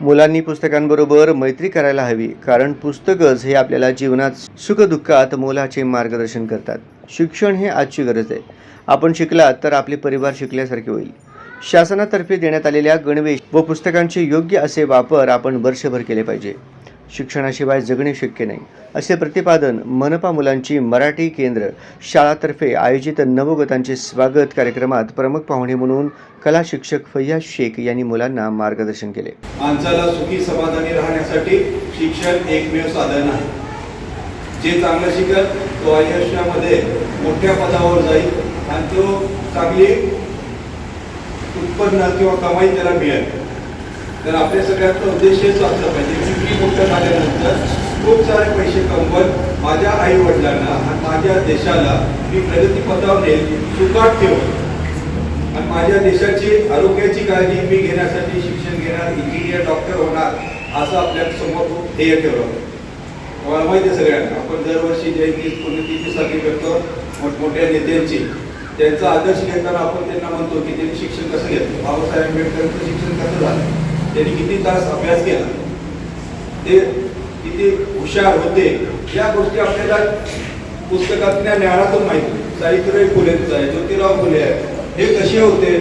मुलांनी पुस्तकांबरोबर मैत्री करायला हवी कारण पुस्तकच हे आपल्याला जीवनात सुखदुःखात मोलाचे मार्गदर्शन करतात. शिक्षण हे आजची गरज आहे. आपण शिकलात तर आपले परिवार शिकल्यासारखे होईल. शासनातर्फे देण्यात आलेल्या गणवेश व पुस्तकांचे योग्य असे वापर आपण वर्षभर केले पाहिजे. शिक्षणाशिवाय जगणे शक्य नाही. असे प्रतिपादन मनपा मुलांची मराठी केंद्र शाळातर्फे आयोजित नवोगतांचे स्वागत कार्यक्रमात प्रमुख पाहुणे म्हणून कला शिक्षक फैया शेख यांनी मुलांना मार्गदर्शन केले. माणसाला सुखी समाधानी राहण्यासाठी शिक्षण एकमेव साधन आहे. जे चांगलं शिकल तो आयुष्यामध्ये मोठ्या पदावर जाईल आणि तो चांगली उत्पन्न किंवा कमाई त्याला मिळेल. तर आपल्या सगळ्यांचा उद्देशच हेच असला पाहिजे. की मी मोठं झाल्यानंतर खूप सारे पैसे कमवत माझ्या आई वडिलांना आणि माझ्या देशाला मी प्रगतीपथावर नेल सुखात ठेवून आणि माझ्या देशाची आरोग्याची काळजी मी घेण्यासाठी शिक्षण घेणार इंजिनियर डॉक्टर होणार असं आपल्यासमोर ध्येय ठेवलं. मला माहिती आहे सगळ्यांना आपण दरवर्षी जयंती पुण्यतिथी साजरी करतो मोठमोठ्या नेत्यांची त्यांचा आदर्श घेताना आपण त्यांना म्हणतो की त्यांनी शिक्षण कसं घेतलं? बाबासाहेब आंबेडकरांचं शिक्षण कसं झालं? त्यांनी किती तास अभ्यास केला? ते किती हुशार होते? या गोष्टी आपल्याला पुस्तकातल्या ज्ञानातून माहिती सावित्रीबाई फुलेंचं आहे ज्योतिराव फुले आहे हे कसे होते?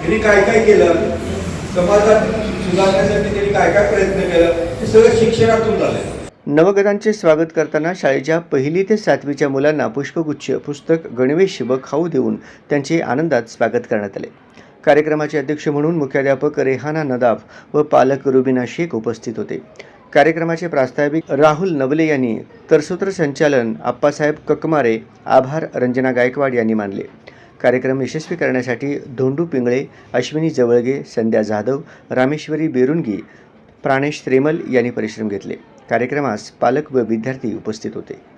त्यांनी काय काय केलं? समाजात सुधारण्यासाठी त्यांनी काय काय प्रयत्न केला? हे सगळं शिक्षणातून झालंय. नवगतांचे स्वागत करताना शाळेच्या पहिली ते सातवीच्या मुलांना पुष्पगुच्छ पुस्तक गणवेश व खाऊ देऊन त्यांचे आनंदात स्वागत करण्यात आले. कार्यक्रमाचे अध्यक्ष म्हणून मुख्याध्यापक रेहाना नदाफ व पालक रुबिना शेख उपस्थित होते. कार्यक्रमाचे प्रास्ताविक राहुल नवले यांनी तर सूत्रसंचालन आप्पासाहेब ककमारे आभार रंजना गायकवाड यांनी मानले. कार्यक्रम यशस्वी करण्यासाठी धोंडू पिंगळे अश्विनी जवळगे संध्या जाधव रामेश्वरी बेरुंगी प्राणेश त्रेमल यांनी परिश्रम घेतले. कार्यक्रमास पालक व विद्यार्थी उपस्थित होते.